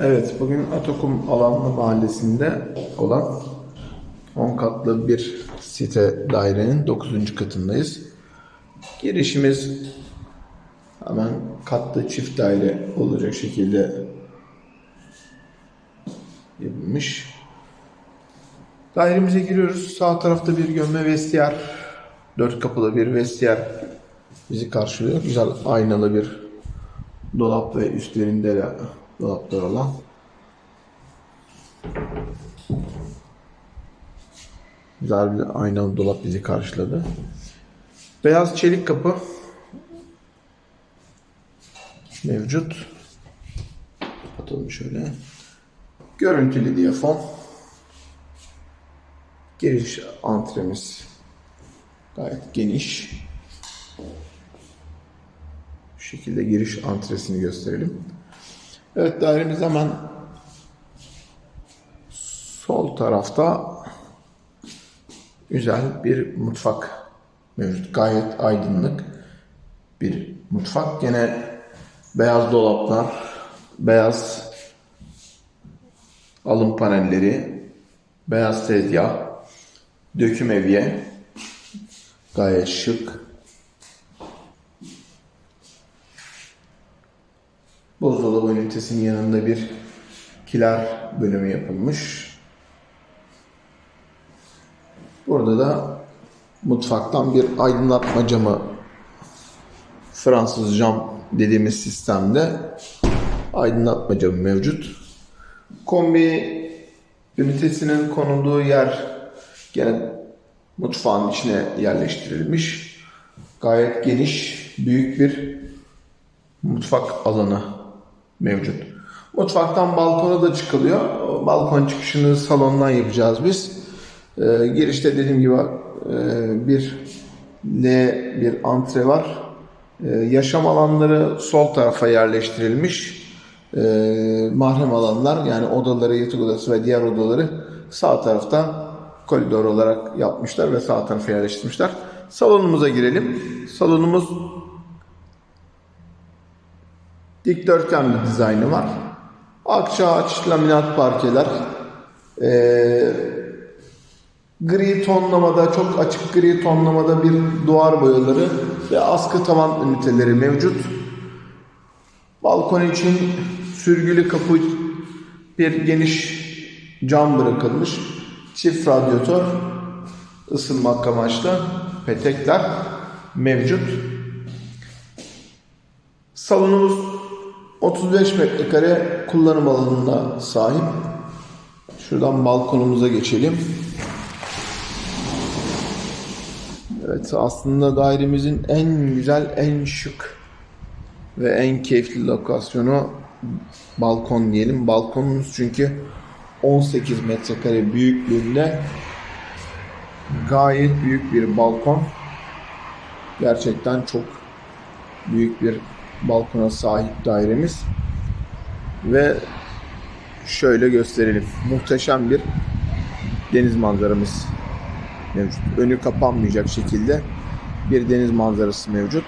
Evet, bugün Atakum Alanlı Mahallesi'nde olan 10 katlı bir site dairenin 9. katındayız. Girişimiz hemen katlı çift daire olacak şekilde yapılmış. Dairemize giriyoruz. Sağ tarafta bir gömme vestiyer, dört kapılı bir vestiyer bizi karşılıyor. Güzel aynalı bir dolap ve üstlerinde de dolaplar olan. Güzel bir aynalı dolap bizi karşıladı. Beyaz çelik kapı mevcut. Kapatalım şöyle. Görüntülü diyafon. Giriş antremiz gayet geniş. Şu şekilde giriş antresini gösterelim. Evet dairemiz hemen sol tarafta güzel bir mutfak mevcut. Gayet aydınlık bir mutfak. Gene beyaz dolaplar, beyaz alım panelleri, beyaz tezgah, döküm evye, gayet şık. Buzdolabı ünitesinin yanında bir kiler bölümü yapılmış. Burada da mutfaktan bir aydınlatma camı Fransız cam dediğimiz sistemde aydınlatma camı mevcut. Kombi ünitesinin konulduğu yer gene mutfağın içine yerleştirilmiş. Gayet geniş, büyük bir mutfak alanı mevcut. Mutfaktan balkona da çıkılıyor. Balkon çıkışını salondan yapacağız biz. Ee, girişte dediğim gibi e, bir L bir antre var. Ee, yaşam alanları sol tarafa yerleştirilmiş. Ee, mahrem alanlar yani odaları, yatak odası ve diğer odaları sağ tarafta koridor olarak yapmışlar ve sağ tarafa yerleştirmişler. Salonumuza girelim. Salonumuz dikdörtgen bir dizaynı var. Akçaaç laminat parkeler. Ee, gri tonlamada, çok açık gri tonlamada bir duvar boyaları ve askı tavan üniteleri mevcut. Balkon için sürgülü kapı bir geniş cam bırakılmış. Çift radyatör ısınmak amaçlı petekler mevcut. Salonumuz 35 metrekare kullanım alanına sahip. Şuradan balkonumuza geçelim. Evet aslında dairemizin en güzel, en şık ve en keyifli lokasyonu balkon diyelim. Balkonumuz çünkü 18 metrekare büyüklüğünde gayet büyük bir balkon. Gerçekten çok büyük bir balkona sahip dairemiz. Ve şöyle gösterelim. Muhteşem bir deniz manzaramız mevcut. Önü kapanmayacak şekilde bir deniz manzarası mevcut.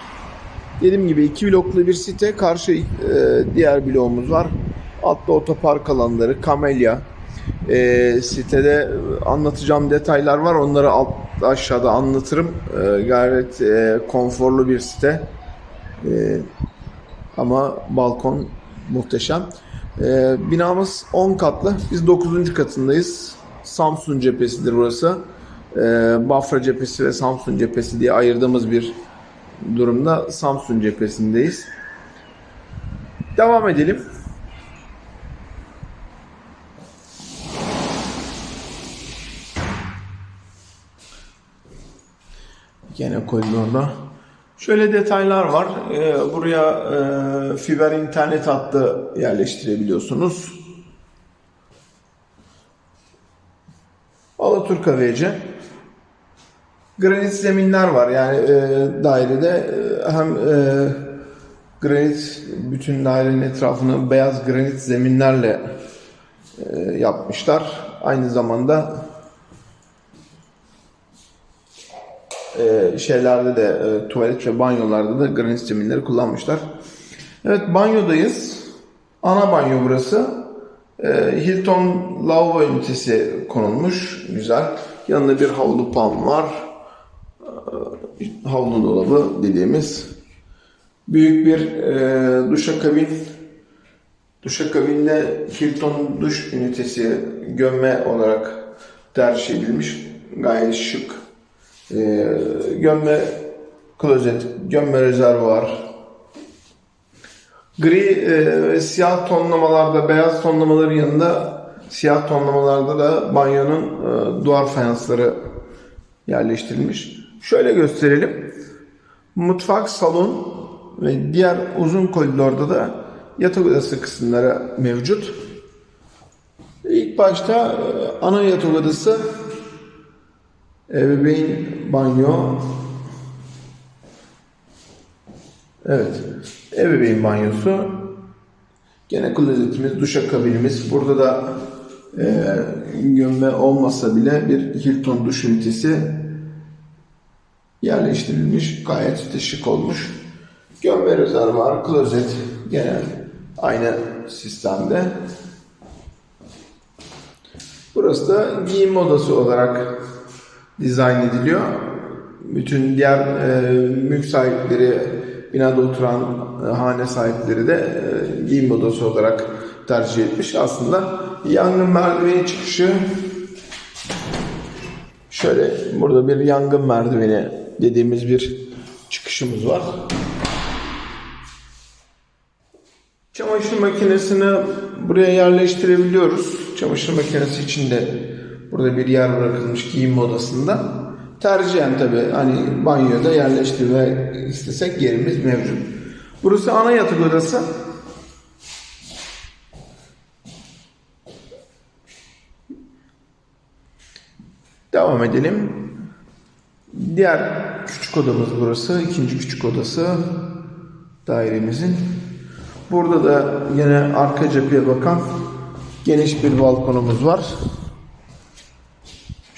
Dediğim gibi iki bloklu bir site. Karşı e, diğer bloğumuz var. Altta otopark alanları, kamelya. E, sitede anlatacağım detaylar var. Onları alt aşağıda anlatırım. E, gayet e, konforlu bir site. E, ama balkon muhteşem. E, binamız 10 katlı. Biz 9. katındayız. Samsun cephesidir burası. E, Bafra cephesi ve Samsun cephesi diye ayırdığımız bir durumda Samsun cephesindeyiz. Devam edelim. Yine koridorda. Şöyle detaylar var. Ee, buraya e, fiber internet hattı yerleştirebiliyorsunuz. Alaturka VC. Granit zeminler var yani e, dairede e, hem granit bütün dairenin etrafını beyaz granit zeminlerle yapmışlar. Aynı zamanda e, şeylerde de e, tuvalet ve banyolarda da granit zeminleri kullanmışlar. Evet banyodayız. Ana banyo burası. Ee, Hilton lavabo ünitesi konulmuş. Güzel. Yanında bir havlu pan var. Ee, havlu dolabı dediğimiz. Büyük bir e, duşakabin. Duşakabinde Hilton duş ünitesi gömme olarak tercih edilmiş. Gayet şık. Ee, gömme klozet, gömme rezervuar, Gri e, ve siyah tonlamalarda, beyaz tonlamaların yanında siyah tonlamalarda da banyonun e, duvar fayansları yerleştirilmiş. Şöyle gösterelim. Mutfak, salon ve diğer uzun koridorda da yatak odası kısımları mevcut. İlk başta e, ana yatak odası, ebeveyn banyo, Evet. Ebeveyn banyosu. Gene klozetimiz, duşakabinimiz. Burada da e, gömme olmasa bile bir Hilton duş ünitesi yerleştirilmiş. Gayet de şık olmuş. Gömme rezervuar, klozet gene aynı sistemde. Burası da giyim odası olarak dizayn ediliyor. Bütün diğer e, mülk sahipleri, binada oturan e, hane sahipleri de e, giyim odası olarak tercih etmiş. Aslında yangın merdiveni çıkışı şöyle burada bir yangın merdiveni dediğimiz bir çıkışımız var. Çamaşır makinesini buraya yerleştirebiliyoruz. Çamaşır makinesi için de burada bir yer bırakılmış giyim odasında. Tercihen tabi hani banyoda yerleştirmek istesek yerimiz mevcut. Burası ana yatak odası. Devam edelim. Diğer küçük odamız burası. ikinci küçük odası dairemizin. Burada da yine arka cepheye bakan geniş bir balkonumuz var.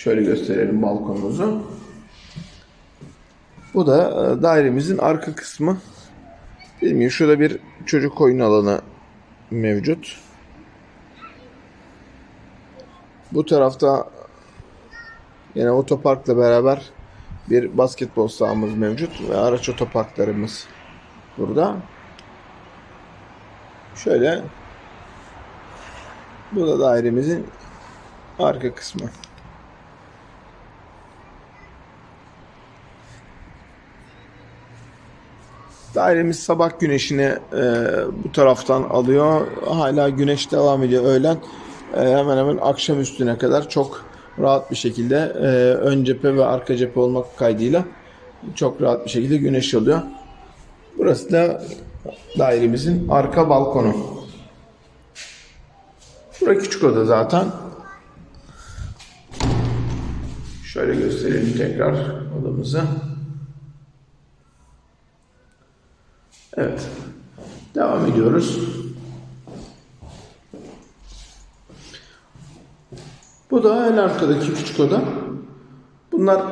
Şöyle gösterelim balkonumuzu. Bu da e, dairemizin arka kısmı. Dedim ya şurada bir çocuk oyun alanı mevcut. Bu tarafta yine otoparkla beraber bir basketbol sahamız mevcut ve araç otoparklarımız burada. Şöyle bu da dairemizin arka kısmı. Dairemiz sabah güneşini e, bu taraftan alıyor. Hala güneş devam ediyor öğlen. E, hemen hemen akşam üstüne kadar çok rahat bir şekilde e, ön cephe ve arka cephe olmak kaydıyla çok rahat bir şekilde güneş alıyor. Burası da dairemizin arka balkonu. Burası küçük oda zaten. Şöyle gösterelim tekrar odamızı. Evet. Devam ediyoruz. Bu da en arkadaki küçük oda. Bunlar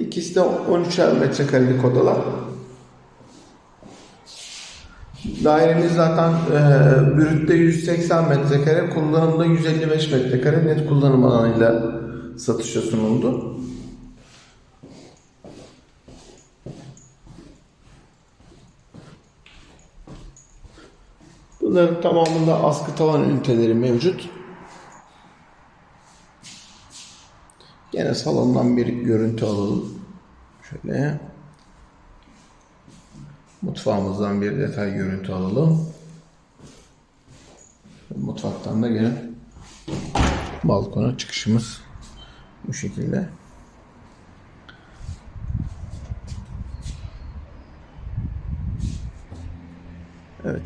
ikisi de 13'er metrekarelik odalar. Dairemiz zaten e, brütte 180 metrekare, kullanımda 155 metrekare net kullanım alanıyla satışa sunuldu. Bunların tamamında askı tavan üniteleri mevcut. Gene salondan bir görüntü alalım. Şöyle. Mutfağımızdan bir detay görüntü alalım. Mutfaktan da gene balkona çıkışımız bu şekilde. Evet.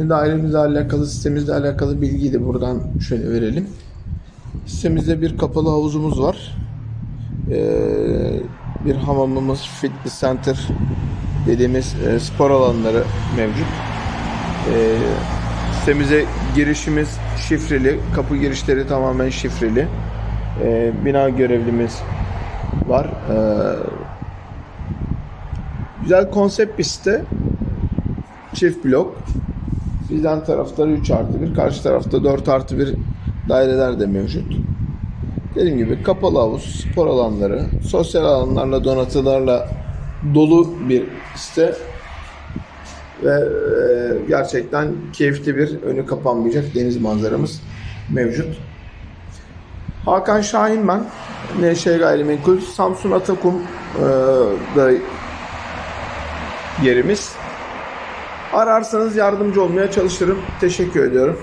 Yine dairemizle alakalı, sitemizle alakalı bilgiyi de buradan şöyle verelim. Sitemizde bir kapalı havuzumuz var. Ee, bir hamamımız, fitness center dediğimiz e, spor alanları mevcut. Ee, sitemize girişimiz şifreli, kapı girişleri tamamen şifreli. Ee, bina görevlimiz var. Ee, güzel konsept bir site. Çift blok. Bizden taraftarı 3 artı 1. Karşı tarafta 4 artı 1 daireler de mevcut. Dediğim gibi kapalı havuz, spor alanları, sosyal alanlarla, donatılarla dolu bir site. Ve e, gerçekten keyifli bir önü kapanmayacak deniz manzaramız mevcut. Hakan Şahin ben. Neşe Gayrimenkul. Samsun Atakum e, da yerimiz. Ararsanız yardımcı olmaya çalışırım. Teşekkür ediyorum.